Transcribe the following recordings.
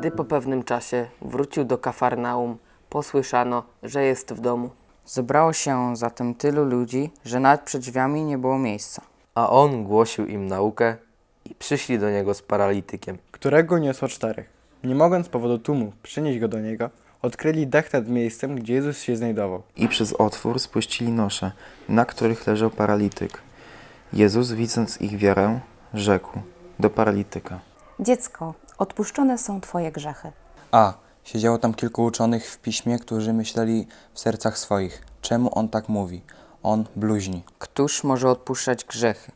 Gdy po pewnym czasie wrócił do Kafarnaum, posłyszano, że jest w domu. Zebrało się zatem tylu ludzi, że nawet przed drzwiami nie było miejsca. A on głosił im naukę i przyszli do niego z paralitykiem. którego niosło czterech. Nie mogąc z powodu tłumu przynieść go do niego, odkryli dech nad miejscem, gdzie Jezus się znajdował. i przez otwór spuścili nosze, na których leżał paralityk. Jezus, widząc ich wiarę, rzekł do paralityka. Dziecko, odpuszczone są Twoje grzechy. A, siedziało tam kilku uczonych w piśmie, którzy myśleli w sercach swoich. Czemu on tak mówi? On bluźni. Któż może odpuszczać grzechy?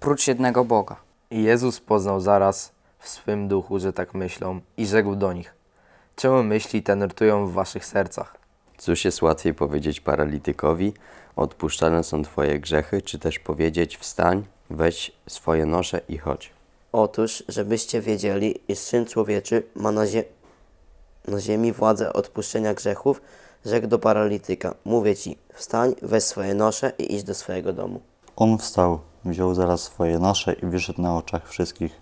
Prócz jednego Boga. I Jezus poznał zaraz w swym duchu, że tak myślą i rzekł do nich. Czemu myśli te nurtują w waszych sercach? Cóż jest łatwiej powiedzieć paralitykowi, odpuszczane są Twoje grzechy, czy też powiedzieć, wstań, weź swoje nosze i chodź. Otóż, żebyście wiedzieli, iż Syn Człowieczy ma na, zie- na ziemi władzę odpuszczenia grzechów, rzekł do paralityka. Mówię ci, wstań, weź swoje nosze i idź do swojego domu. On wstał, wziął zaraz swoje nosze i wyszedł na oczach wszystkich.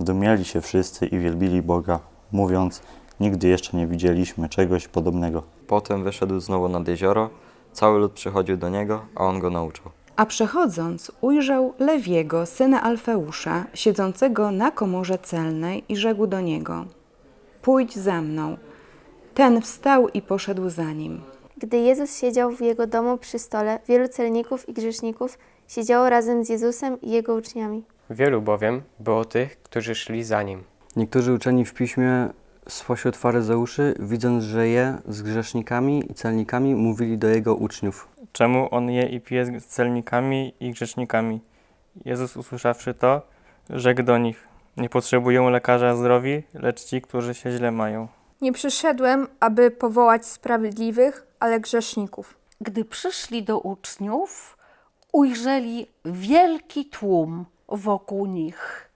Zdumieli się wszyscy i wielbili Boga, mówiąc, nigdy jeszcze nie widzieliśmy czegoś podobnego. Potem wyszedł znowu nad jezioro, cały lud przychodził do niego, a on go nauczał. A przechodząc, ujrzał Lewiego, syna Alfeusza, siedzącego na komorze celnej i rzekł do niego: Pójdź za mną. Ten wstał i poszedł za nim. Gdy Jezus siedział w jego domu przy stole, wielu celników i grzeszników siedziało razem z Jezusem i jego uczniami. Wielu bowiem było tych, którzy szli za nim. Niektórzy uczeni w piśmie spośród faryzeuszy, widząc, że je z grzesznikami i celnikami, mówili do jego uczniów. Czemu on je i pije z celnikami i grzesznikami? Jezus usłyszawszy to, rzekł do nich: Nie potrzebują lekarza zdrowi, lecz ci, którzy się źle mają. Nie przyszedłem, aby powołać sprawiedliwych, ale grzeszników. Gdy przyszli do uczniów, ujrzeli wielki tłum wokół nich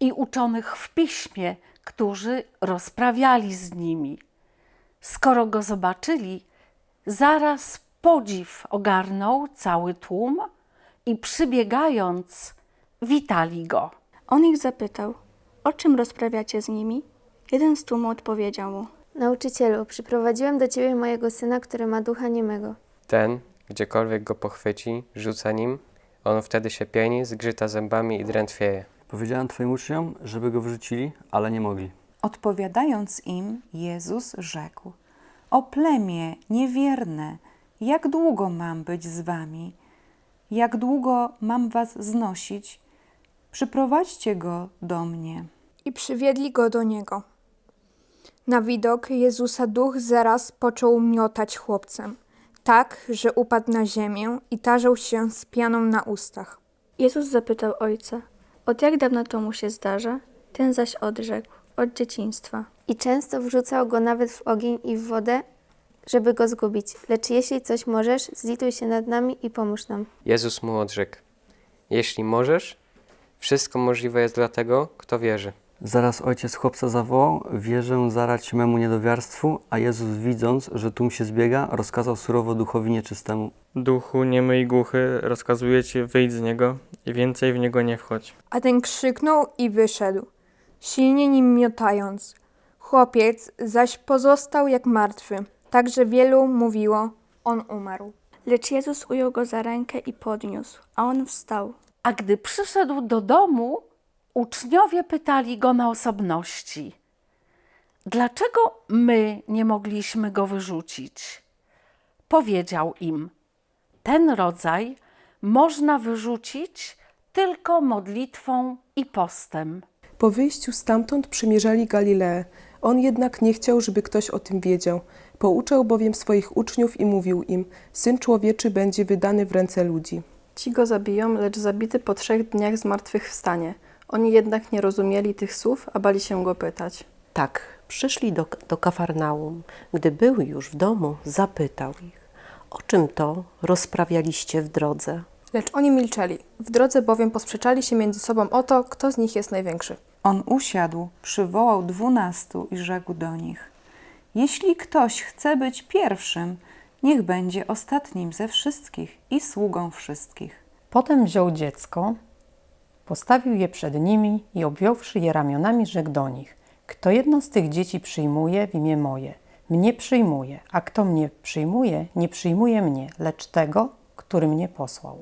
i uczonych w piśmie, którzy rozprawiali z nimi. Skoro go zobaczyli, zaraz podziw ogarnął cały tłum i przybiegając, witali go. On ich zapytał, o czym rozprawiacie z nimi? Jeden z tłumu odpowiedział mu, Nauczycielu, przyprowadziłem do ciebie mojego syna, który ma ducha niemego. Ten, gdziekolwiek go pochwyci, rzuca nim, on wtedy się pieni, zgrzyta zębami i drętwieje. Powiedziałem twoim uczniom, żeby go wrzucili, ale nie mogli. Odpowiadając im, Jezus rzekł: O plemię niewierne, jak długo mam być z wami? Jak długo mam was znosić? Przyprowadźcie go do mnie. I przywiedli go do niego. Na widok Jezusa duch zaraz począł miotać chłopcem, tak, że upadł na ziemię i tarzył się z pianą na ustach. Jezus zapytał ojca, od jak dawna to mu się zdarza? Ten zaś odrzekł, od dzieciństwa. I często wrzucał go nawet w ogień i w wodę, żeby go zgubić. Lecz jeśli coś możesz, zlituj się nad nami i pomóż nam. Jezus mu odrzekł: Jeśli możesz, wszystko możliwe jest dla tego, kto wierzy. Zaraz ojciec chłopca zawołał, wierzę zarać memu niedowiarstwu, a Jezus widząc, że tłum się zbiega, rozkazał surowo duchowi nieczystemu. Duchu niemy i głuchy, rozkazuję ci wyjdź z niego i więcej w niego nie wchodź. A ten krzyknął i wyszedł, silnie nim miotając. Chłopiec zaś pozostał jak martwy, tak że wielu mówiło, on umarł. Lecz Jezus ujął go za rękę i podniósł, a on wstał. A gdy przyszedł do domu, uczniowie pytali go na osobności: Dlaczego my nie mogliśmy go wyrzucić? Powiedział im: Ten rodzaj można wyrzucić tylko modlitwą i postem. Po wyjściu stamtąd przymierzali Galileę. On jednak nie chciał, żeby ktoś o tym wiedział. Pouczał bowiem swoich uczniów i mówił im: Syn człowieczy będzie wydany w ręce ludzi. Ci go zabiją, lecz zabity po trzech dniach zmartwychwstanie. Oni jednak nie rozumieli tych słów, a bali się go pytać. Tak, przyszli do, do Kafarnaum. Gdy był już w domu, zapytał ich, o czym to rozprawialiście w drodze? Lecz oni milczeli. W drodze bowiem posprzeczali się między sobą o to, kto z nich jest największy. On usiadł, przywołał dwunastu i rzekł do nich: Jeśli ktoś chce być pierwszym, niech będzie ostatnim ze wszystkich i sługą wszystkich. Potem wziął dziecko, postawił je przed nimi i objąwszy je ramionami, rzekł do nich: Kto jedno z tych dzieci przyjmuje w imię moje, mnie przyjmuje, a kto mnie przyjmuje, nie przyjmuje mnie, lecz tego, który mnie posłał.